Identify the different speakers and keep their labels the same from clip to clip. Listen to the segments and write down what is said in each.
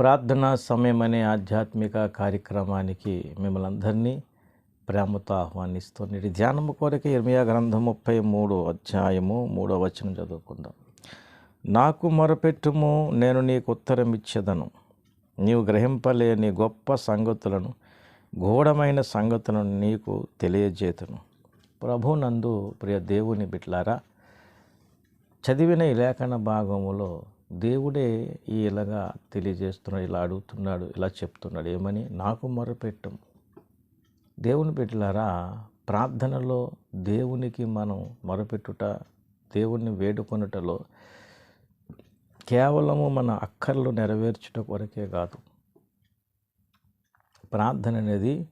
Speaker 1: ప్రార్థనా సమయం అనే ఆధ్యాత్మిక కార్యక్రమానికి మిమ్మల్ని అందరినీ ప్రేమతో ఆహ్వానిస్తూ నేటి ధ్యానము కోరిక ఇర్మియా గ్రంథం ముప్పై మూడు అధ్యాయము మూడో వచనం చదువుకుందాం. నాకు మొరపెట్టుము నేను నీకు ఉత్తరం ఇచ్చేదను నీవు గ్రహింపలేని గొప్ప సంగతులను ఘోడమైన సంగతులను నీకు తెలియజేతును. ప్రభు నందు ప్రియ దేవుని బిట్లారా చదివిన ఈ లేఖన భాగములో దేవుడే ఈ ఇలాగా తెలియజేస్తున్నాడు ఇలా అడుగుతున్నాడు ఇలా చెప్తున్నాడు. ఏమని? నాకు మొరపెట్టం. దేవుని బిడ్డలారా ప్రార్థనలో దేవునికి మనం మొరపెట్టుట దేవుణ్ణి వేడుకొనుటలో కేవలము మన అక్కర్లు నెరవేర్చుట కొరకే కాదు. ప్రార్థన అనేది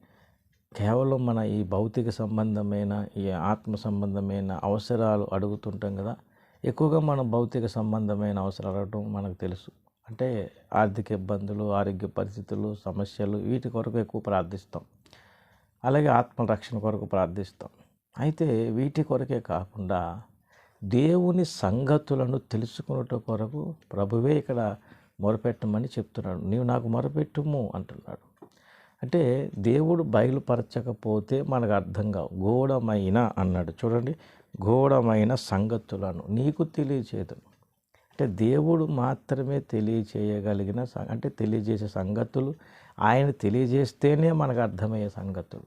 Speaker 1: కేవలం మన ఈ భౌతిక సంబంధమైన ఈ ఆత్మ సంబంధమైన అవసరాలు అడుగుతుంటాం కదా. ఎక్కువగా మనం భౌతిక సంబంధమైన అవసరాలు అడగటం మనకు తెలుసు. అంటే ఆర్థిక ఇబ్బందులు ఆరోగ్య పరిస్థితులు సమస్యలు వీటి కొరకు ఎక్కువ ప్రార్థిస్తాం. అలాగే ఆత్మరక్షణ కొరకు ప్రార్థిస్తాం. అయితే వీటి కొరకే కాకుండా దేవుని సంగతులను తెలుసుకున్నట కొరకు ప్రభువే ఇక్కడ మొరపెట్టమని చెప్తున్నాడు. నీవు నాకు మొరపెట్టుము అంటున్నాడు. అంటే దేవుడు బయలుపరచకపోతే మనకు అర్థం కావు. గోడమైన అన్నాడు. చూడండి గూఢమైన సంగతులను నీకు తెలియచేయదు అంటే దేవుడు మాత్రమే తెలియచేయగలిగిన అంటే తెలియజేసే సంగతులు ఆయన తెలియజేస్తేనే మనకు అర్థమయ్యే సంగతులు.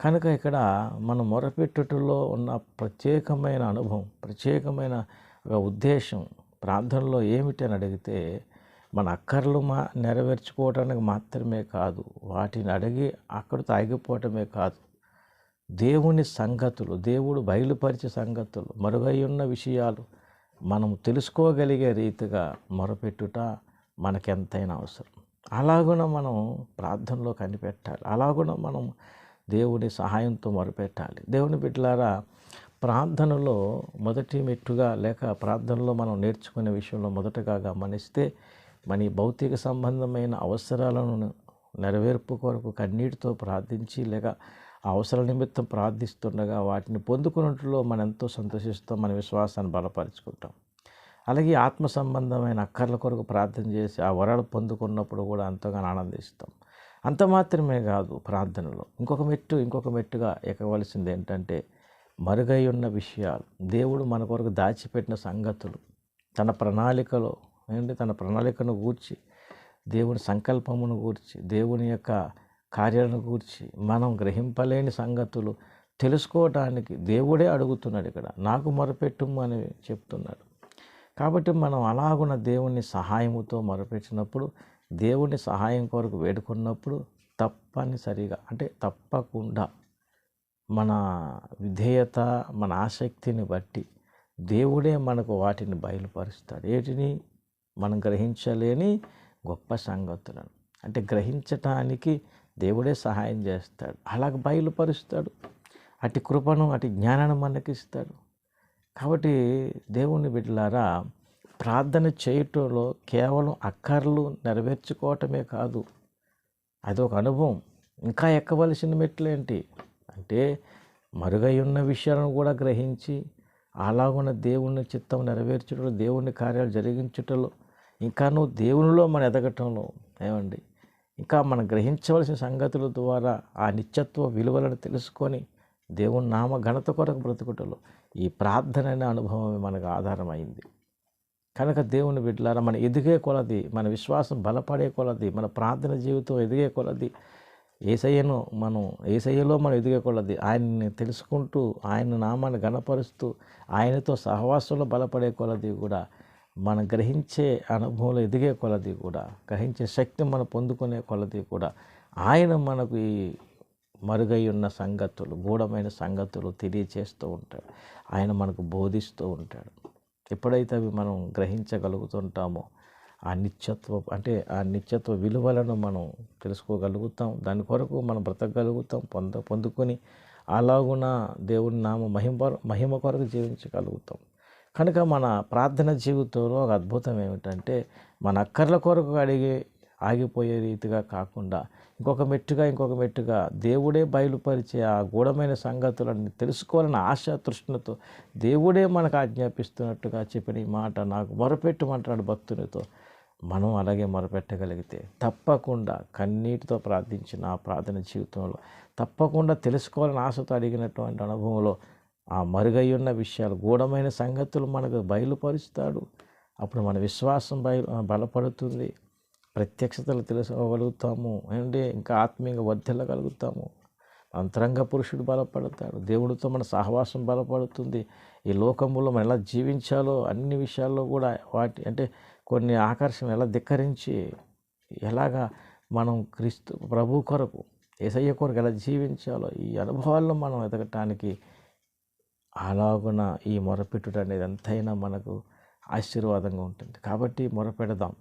Speaker 1: కనుక ఇక్కడ మనం మొరపెట్టుటలో ఉన్న ప్రత్యేకమైన అనుభవం ప్రత్యేకమైన ఒక ఉద్దేశం ప్రార్థనలో ఏమిటి అని అడిగితే మన అక్కర్లు మా నెరవేర్చుకోవడానికి మాత్రమే కాదు వాటిని అడిగి అక్కడితో ఆగిపోవటమే కాదు. దేవుని సంగతులు దేవుడు బయలుపరిచే సంగతులు మరుగై ఉన్న విషయాలు మనం తెలుసుకోగలిగే రీతిగా మొరపెట్టుట మనకెంతైనా అవసరం. అలాగున మనం ప్రార్థనలో కనిపెట్టాలి. అలాగున మనం దేవుని సహాయంతో మొరపెట్టాలి. దేవుని బిడ్డలారా ప్రార్థనలో మొదటి మెట్టుగా లేక ప్రార్థనలో మనం నేర్చుకునే విషయంలో మొదటగా గమనిస్తే మన ఈ భౌతిక సంబంధమైన అవసరాలను నెరవేర్పు కొరకు కన్నీటితో ప్రార్థించి లేక అవసరాల నిమిత్తం ప్రార్థిస్తుండగా వాటిని పొందుకున్నట్లో మనం ఎంతో సంతోషిస్తాం మన విశ్వాసాన్ని బలపరుచుకుంటాం. అలాగే ఆత్మ సంబంధమైన అక్కర్ల కొరకు ప్రార్థన చేసి ఆ వరాలు పొందుకున్నప్పుడు కూడా ఎంతగానో ఆనందిస్తాం. అంత మాత్రమే కాదు ప్రార్థనలో. ఇంకొక మెట్టు ఇంకొక మెట్టుగా ఎక్కవలసింది ఏంటంటే మరుగై ఉన్న విషయాలు. దేవుడు మన కొరకు దాచిపెట్టిన సంగతులు. తన ప్రణాళికలో ఏంటి? తన ప్రణాళికను గూర్చి దేవుని సంకల్పమును గూర్చి దేవుని యొక్క కార్యాలను గూర్చి మనం గ్రహింపలేని సంగతులు తెలుసుకోవటానికి దేవుడే అడుగుతున్నాడు ఇక్కడ. నాకు మొరపెట్టుము అని చెప్తున్నాడు. కాబట్టి మనం అలాగున్న దేవుని సహాయముతో మొరపెట్టినప్పుడు దేవుని సహాయం కొరకు వేడుకున్నప్పుడు తప్పనిసరిగా అంటే తప్పకుండా మన విధేయత మన ఆసక్తిని బట్టి దేవుడే మనకు వాటిని బయలుపరుస్తాడు. ఏటిని? మనం గ్రహించలేని గొప్ప సంగతులను. అంటే గ్రహించటానికి దేవుడే సహాయం చేస్తాడు. అలాగ బయలుపరుస్తాడు. అటు కృపను అటు జ్ఞానాన్ని మనకిస్తాడు. కాబట్టి దేవుని బిడ్డలారా ప్రార్థన చేయటంలో కేవలం అక్కర్లు నెరవేర్చుకోవటమే కాదు. అది ఒక అనుభవం. ఇంకా ఎక్కవలసిన మెట్లేంటి? అంటే మరుగై ఉన్న విషయాలను కూడా గ్రహించి అలాగున్న దేవుని చిత్తం నెరవేర్చడంలో దేవుని కార్యాలు జరిగించుటలో ఇంకా నువ్వు దేవునిలో మనం ఎదగటంలో ఏమండి? ఇంకా మనం గ్రహించవలసిన సంగతుల ద్వారా ఆ నిత్యత్వ విలువలను తెలుసుకొని దేవుని నామ ఘనత కొరకు బ్రతుకుటలో ఈ ప్రార్థన అనే అనుభవమే మనకు ఆధారమైంది. కనుక దేవుని బిడ్డలారా మన ఎదిగే కొలది మన విశ్వాసం బలపడే కొలది మన ప్రార్థన జీవితం ఎదిగే కొలది ఏసయ్యను మనం ఏసయ్యలో మనం ఎదిగే కొలది ఆయన్ని తెలుసుకుంటూ ఆయన నామాన్ని గణపరుస్తూ ఆయనతో సహవాసంలో బలపడే కొలది కూడా మనం గ్రహించే అనుభవంలో ఎదిగే కొలది కూడా గ్రహించే శక్తి మనం పొందుకునే కొలది కూడా ఆయన మనకు ఈ మరుగై ఉన్న సంగతులు గూఢమైన సంగతులు తెలియచేస్తూ ఉంటాడు. ఆయన మనకు బోధిస్తూ ఉంటాడు. ఎప్పుడైతే అవి మనం గ్రహించగలుగుతుంటామో ఆ నిత్యత్వ అంటే ఆ నిత్యత్వ విలువలను మనం తెలుసుకోగలుగుతాం. దాని కొరకు మనం బ్రతకగలుగుతాం పొంద పొందుకొని అలాగున దేవుని నామ మహిమ మహిమ కొరకు జీవించగలుగుతాం. కనుక మన ప్రార్థన జీవితంలో ఒక అద్భుతం ఏమిటంటే మన అక్కర్ల కొరకు అడిగి ఆగిపోయే రీతిగా కాకుండా ఇంకొక మెట్టుగా ఇంకొక మెట్టుగా దేవుడే బయలుపరిచే ఆ గూఢమైన సంగతులను తెలుసుకోవాలని ఆశ తృష్ణతో దేవుడే మనకు ఆజ్ఞాపిస్తున్నట్టుగా చెప్పిన ఈ మాట నాకు మొరపెట్టమంటాడు భక్తునితో. మనం అలాగే మొరపెట్టగలిగితే తప్పకుండా కన్నీటితో ప్రార్థించిన ఆ ప్రార్థన జీవితంలో తప్పకుండా తెలుసుకోవాలని ఆశతో అడిగినటువంటి అనుభవంలో ఆ మరుగయ్యున్న విషయాలు గూఢమైన సంగతులు మనకు బయలుపరుస్తాడు. అప్పుడు మన విశ్వాసం బయలు బలపడుతుంది. ప్రత్యక్షతలు తెలుసుకోగలుగుతాము. అంటే ఇంకా ఆత్మీయంగా వర్ధిల్లగలుగుతాము. అంతరంగ పురుషుడు బలపడతాడు. దేవుడితో మన సహవాసం బలపడుతుంది. ఈ లోకములో మనం ఎలా జీవించాలో అన్ని విషయాల్లో కూడా వాటి అంటే కొన్ని ఆకర్షణ ఎలా ధిక్కరించి ఎలాగా మనం క్రీస్తు ప్రభు కొరకు ఏసయ్య కొరకు ఎలా జీవించాలో ఈ అనుభవాల్లో మనం ఎదగటానికి అలాగున ఈ మొరపెట్టుట అనేది ఎంతైనా మనకు ఆశీర్వాదంగా ఉంటుంది. కాబట్టి మొరపెడదాం.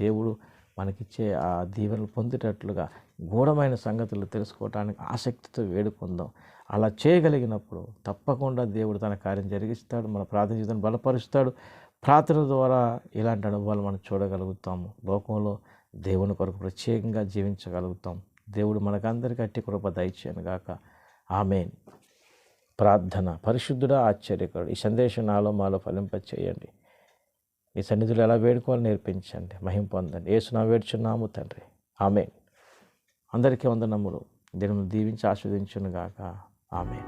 Speaker 1: దేవుడు మనకిచ్చే ఆ దీవెనలు పొందేటట్లుగా గూఢమైన సంగతులు తెలుసుకోవటానికి ఆసక్తితో వేడుకుందాం అలా చేయగలిగినప్పుడు తప్పకుండా దేవుడు తన కార్యం జరిగిస్తాడు మన ప్రార్థన జీవితాన్ని బలపరుస్తాడు. ప్రార్థన ద్వారా ఇలాంటి అనుభవాలు మనం చూడగలుగుతాము. లోకంలో దేవుని కొరకు ప్రత్యేకంగా జీవించగలుగుతాం. దేవుడు మనకందరికీ అట్టి కృప దయచేయను గాక ఆమెన్. ప్రార్థన. పరిశుద్ధుడా ఆశ్చర్యకరుడు. ఈ సందేశం నాలో మాలో ఫలింపచేయండి. ఈ సన్నిధులు ఎలా వేడుకోవాలని నేర్పించండి. మహిం పొందండి. ఏసునా వేడుచున్నాము తండ్రి. ఆమె అందరికీ వందనములు. దీనిని దీవించి ఆస్వాదించును గాక ఆమె